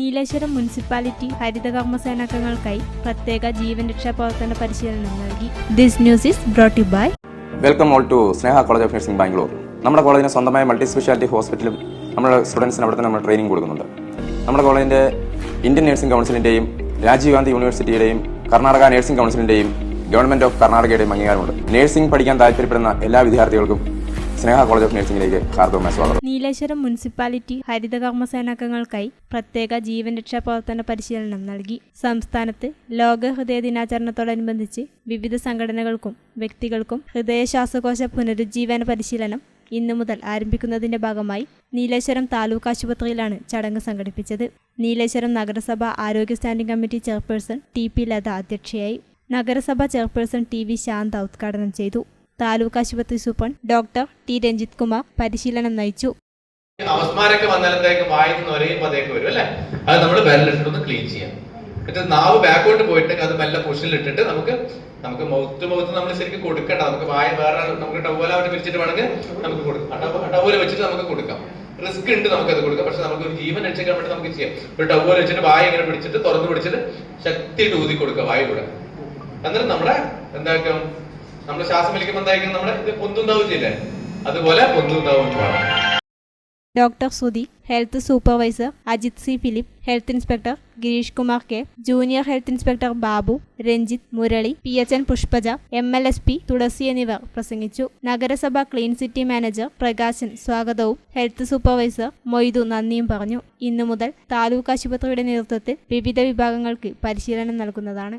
Nileshwaram municipality ഹരിതകർമ്മസേനാംഗങ്ങൾക്കായി പ്രത്യേക ജീവൻ രക്ഷാ പ്രവർത്തന പരിശീലനം നൽകി. This news is brought by welcome all to Sneha college of nursing Bangalore നമ്മുടെ കോളേജിന് സ്വന്തമായ മൾട്ടി സ്പെഷ്യാലിറ്റി ഹോസ്പിറ്റലും നമ്മുടെ സ്റ്റുഡൻസിന് അവിടെ നമ്മൾ ട്രെയിനിങ് കൊടുക്കുന്നുണ്ട്. നമ്മുടെ കോളേജിന്റെ ഇന്ത്യൻ നഴ്സിംഗ് കൗൺസിലിന്റെയും രാജീവ് ഗാന്ധി യൂണിവേഴ്സിറ്റിയുടെയും കർണാടക നഴ്സിംഗ് കൗൺസിലിന്റെയും ഗവൺമെന്റ് ഓഫ് കർണാടകയുടെയും അംഗീകാരമുണ്ട്. നഴ്സിംഗ് പഠിക്കാൻ താല്പര്യപ്പെടുന്ന എല്ലാ വിദ്യാർത്ഥികൾക്കും സ്നേഹ കോളേജ് ഓഫ് നഴ്സിംഗിലേക്ക് ഹാർദവമായ സ്വാഗതം. നീലേശ്വരം മുനിസിപ്പാലിറ്റി ഹരിതകർമ്മസേനാംഗങ്ങൾക്കായി പ്രത്യേക ജീവൻ രക്ഷാ പ്രവർത്തന പരിശീലനം നൽകി. സംസ്ഥാനത്ത് ലോക ഹൃദയ ദിനാചരണത്തോടനുബന്ധിച്ച് വിവിധ സംഘടനകൾക്കും വ്യക്തികൾക്കും ഹൃദയ ശ്വാസകോശ പുനരുജ്ജീവന പരിശീലനം ഇന്നു മുതൽ ആരംഭിക്കുന്നതിന്റെ ഭാഗമായി നീലേശ്വരം താലൂക്ക് ആശുപത്രിയിലാണ് ചടങ്ങ് സംഘടിപ്പിച്ചത്. നീലേശ്വരം നഗരസഭ ആരോഗ്യ standing committee chairperson T P Latha അധ്യക്ഷയായി. നഗരസഭ ചെയർപേഴ്സൺ ടി വി ശാന്ത ഉദ്ഘാടനം ചെയ്തു. താലൂക്ക് ആശുപത്രി superintendent doctor T Ranjith Kumar പരിശീലനം നയിച്ചു. അവസ്മാരൊക്കെ വന്നാലത്തേക്ക് വായിന്ന് ഒരേയും അതേക്ക് വരും അല്ലെ? അത് നമ്മൾ വിരലിട്ടൊന്ന് ക്ലീൻ ചെയ്യാം. എന്നിട്ട് നാവ് ബാക്കോട്ട് പോയിട്ട് അത് മെല്ലെ പുഷിൽ ഇട്ടിട്ട് നമുക്ക് നമുക്ക് മൗത്ത് മൗത്ത് നമ്മൾ ശരിക്കും കൊടുക്കണ്ട. നമുക്ക് വായ വേറെ നമുക്ക് ടവലായിട്ട് പിരിച്ചിട്ട് വേണമെങ്കിൽ നമുക്ക് കൊടുക്കാം. ടവോല വെച്ചിട്ട് നമുക്ക് കൊടുക്കാം. റിസ്ക് ഉണ്ട് നമുക്ക് അത് കൊടുക്കാം. പക്ഷെ നമുക്ക് ഒരു ജീവൻ രക്ഷിക്കാൻ വേണ്ടി നമുക്ക് ചെയ്യാം. ഒരു ടവോല വെച്ചിട്ട് വായ ഇങ്ങനെ പിടിച്ചിട്ട് തുറന്നു പിടിച്ചിട്ട് ശക്തിയായിട്ട് ഊതി കൊടുക്കുക കൂടെ എന്നിട്ട് നമ്മുടെ എന്താക്കും നമ്മൾ ശ്വാസം വലിക്കുമ്പോൾ എന്തായിരിക്കും? നമ്മുടെ ഇത് പൊന്തുണ്ടാവും ചെയ്യില്ലേ? അതുപോലെ പൊന്തുണ്ടാവും doctor Sudhi health supervisor Ajith C Philip health inspector Girish Kumar K junior health inspector Babu Ranjith Murali P H N Pushpaja M L S P Thulasi എന്നിവർ പ്രസംഗിച്ചു. നഗരസഭ ക്ലീൻ സിറ്റി മാനേജർ പ്രകാശൻ സ്വാഗതവും ഹെൽത്ത് സൂപ്പർവൈസർ മൊയ്തു നന്ദിയും പറഞ്ഞു. ഇന്നു മുതൽ താലൂക്ക് ആശുപത്രിയുടെ നേതൃത്വത്തിൽ വിവിധ വിഭാഗങ്ങൾക്ക് പരിശീലനം നൽകുന്നതാണ്.